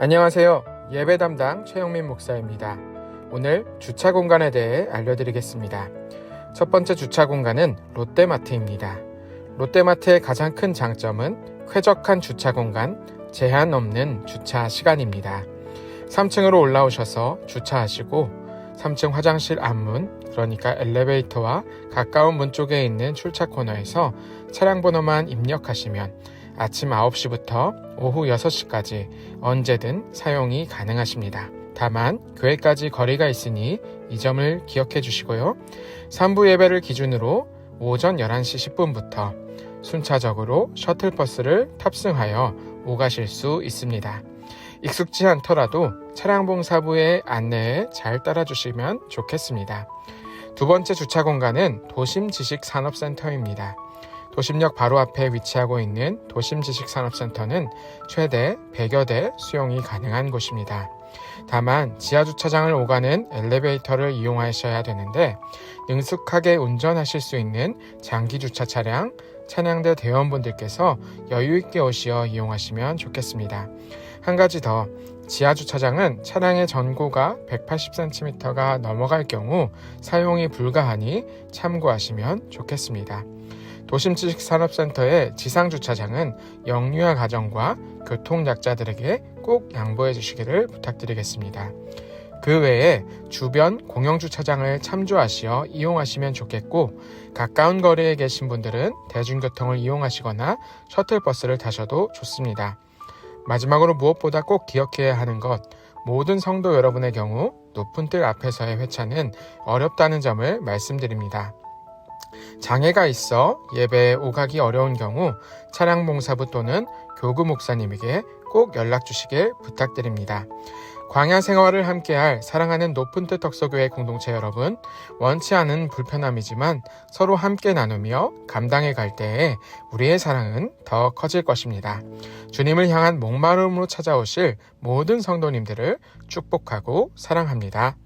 안녕하세요. 예배 담당 최영민 목사입니다. 오늘 주차 공간에 대해 알려드리겠습니다. 첫 번째 주차 공간은 롯데마트입니다. 롯데마트의 가장 큰 장점은 쾌적한 주차 공간, 제한 없는 주차 시간입니다. 3층으로 올라오셔서 주차하시고 3층 화장실 앞문, 그러니까 엘리베이터와 가까운 문 쪽에 있는 출차 코너에서 차량 번호만 입력하시면 아침 9시부터 오후 6시까지 언제든 사용이 가능하십니다. 다만 교회까지 거리가 있으니 이 점을 기억해 주시고요. 3부 예배를 기준으로 오전 11시 10분부터 순차적으로 셔틀버스를 탑승하여 오가실 수 있습니다. 익숙지 않더라도 차량봉사부의 안내에 잘 따라주시면 좋겠습니다. 두 번째 주차 공간은 도심지식산업센터입니다. 도심역 바로 앞에 위치하고 있는 도심지식산업센터는 최대 100여 대 수용이 가능한 곳입니다. 다만 지하주차장을 오가는 엘리베이터를 이용하셔야 되는데 능숙하게 운전하실 수 있는 장기주차 차량, 차량대 대원분들께서 여유있게 오시어 이용하시면 좋겠습니다. 한 가지 더 지하주차장은 차량의 전고가 180cm가 넘어갈 경우 사용이 불가하니 참고하시면 좋겠습니다. 도심지식산업센터의 지상주차장은 영유아 가정과 교통약자들에게 꼭 양보해 주시기를 부탁드리겠습니다. 그 외에 주변 공영주차장을 참조하시어 이용하시면 좋겠고 가까운 거리에 계신 분들은 대중교통을 이용하시거나 셔틀버스를 타셔도 좋습니다. 마지막으로 무엇보다 꼭 기억해야 하는 것 모든 성도 여러분의 경우 높은 뜰 앞에서의 회차는 어렵다는 점을 말씀드립니다. 장애가 있어 예배에 오가기 어려운 경우 차량 봉사부 또는 교구 목사님에게 꼭 연락 주시길 부탁드립니다. 광야 생활을 함께할 사랑하는 높은 뜻 덕서교회 공동체 여러분, 원치 않은 불편함이지만 서로 함께 나누며 감당해 갈 때에 우리의 사랑은 더 커질 것입니다. 주님을 향한 목마름으로 찾아오실 모든 성도님들을 축복하고 사랑합니다.